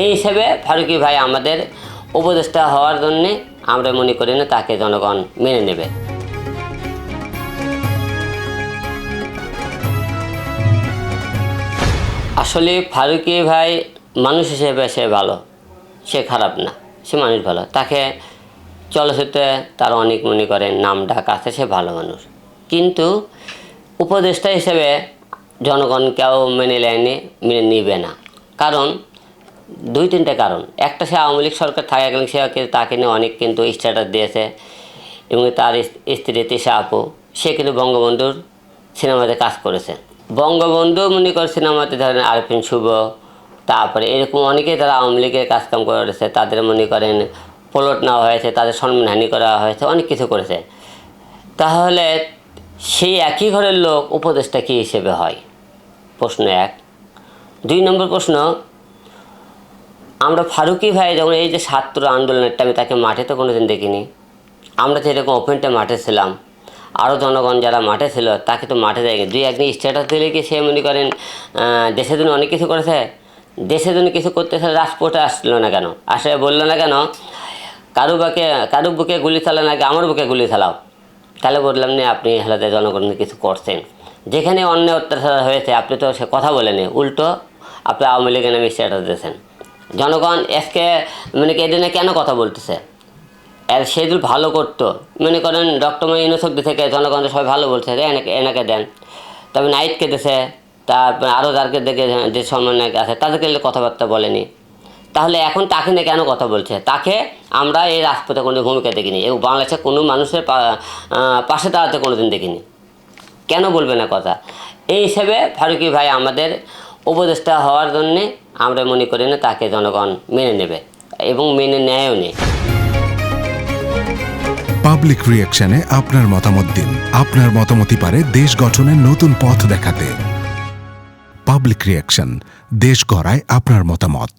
এই হিসেবে ফারুকি ভাই আমাদের উপদেষ্টা হওয়ার জন্যে আমরা মনে করি না তাকে জনগণ মেনে নেবে। আসলে ফারুকি ভাই মানুষ হিসেবে সে ভালো, সে খারাপ না, সে মানুষ ভালো। তাকে চলচ্চিত্রে তার অনেক মনে করেন নাম ডাক আছে, সে ভালো মানুষ। কিন্তু উপদেষ্টা হিসেবে জনগণ কেউ মেনে নেয়নি, মেনে নিবে না। কারণ দুই তিনটে কারণ। একটা সে আওয়ামী লীগ সরকার থাকাকালীন সে তাকে নিয়ে অনেক কিন্তু স্ট্যাটাস দিয়েছে এবং তার স্ত্রী তিশা আপু, সে কিন্তু বঙ্গবন্ধুর সিনেমাতে কাজ করেছে। বঙ্গবন্ধু মনে করে সিনেমাতে ধরেন আরফিন শুভ, তারপরে এরকম অনেকেই তারা আওয়ামী লীগের কাজকাম করেছে, তাদের মনে করেন পলট নেওয়া হয়েছে, তাদের সম্মানহানি করা হয়েছে, অনেক কিছু করেছে। তাহলে সেই একই ঘরের লোক উপদেষ্টা কী হিসেবে হয়? প্রশ্ন এক। দুই নম্বর প্রশ্ন আমরা ফারুকি ভাই যখন এই যে ছাত্র আন্দোলনের টাইমে তাকে মাঠে তো কোনোদিন দেখিনি, আমরা তো এরকম ওপেনটা মাঠে ছিলাম। আরও জনগণ যারা মাঠে ছিল, তাকে তো মাঠে দেয়নি। দুই একদিন স্ট্যাটাস দিলে কি সে মনে করেন দেশের জন্য অনেক কিছু করেছে? দেশের জন্য কিছু করতে চাইলে রাজপথে আসলো না কেন? আসে বলল না কেন কারু বাকে কারু বুকে গুলি চালান আগে আমার বুকে গুলি চালাও। তাহলে বললাম না আপনি হেলাতে জনগণের কিছু করছেন, যেখানে অন্য অত্যাচার হয়েছে, আপনি তো সে কথা বলেনি উল্টো আপনি আওয়ামী লীগের নামে স্ট্যাটাস দিয়েছেন। জনগণ আজকে মানে কি এদিনে কেন কথা বলতেছে? আর সে যদি ভালো করতো, মনে করেন ডক্টর ইউনিভার্সিটি থেকে জনগণ সবাই ভালো বলছে এনাকে এনাকে দেন। তবে নাইটকে দিছে, তারপরে আরও যারকে দেখে যে সম্মান আছে, তাদেরকে কথাবার্তা বলেনি। তাহলে এখন তাকে নিয়ে কেন কথা বলছে? তাকে আমরা এই রাজপথে কোনো ভূমিকা দেখিনি, এবং বাংলাদেশে কোনো মানুষের পাশে দাঁড়াতে কোনো দিন দেখিনি। কেন বলবে না কথা? এই হিসেবে ফারুকি ভাই আমাদের উপদেষ্টা হওয়ার জন্যে আমরা মনে করি না তাকে জনগণ মেনে নেবে এবং মেনে নেয়ও নেই পাবলিক রিয়াকশনে আপনার মতামত দিন। আপনার মতামতই পারে দেশ গঠনের নতুন পথ দেখাতে। পাবলিক রিয়াকশন দেশ গড়ায় আপনার মতামত।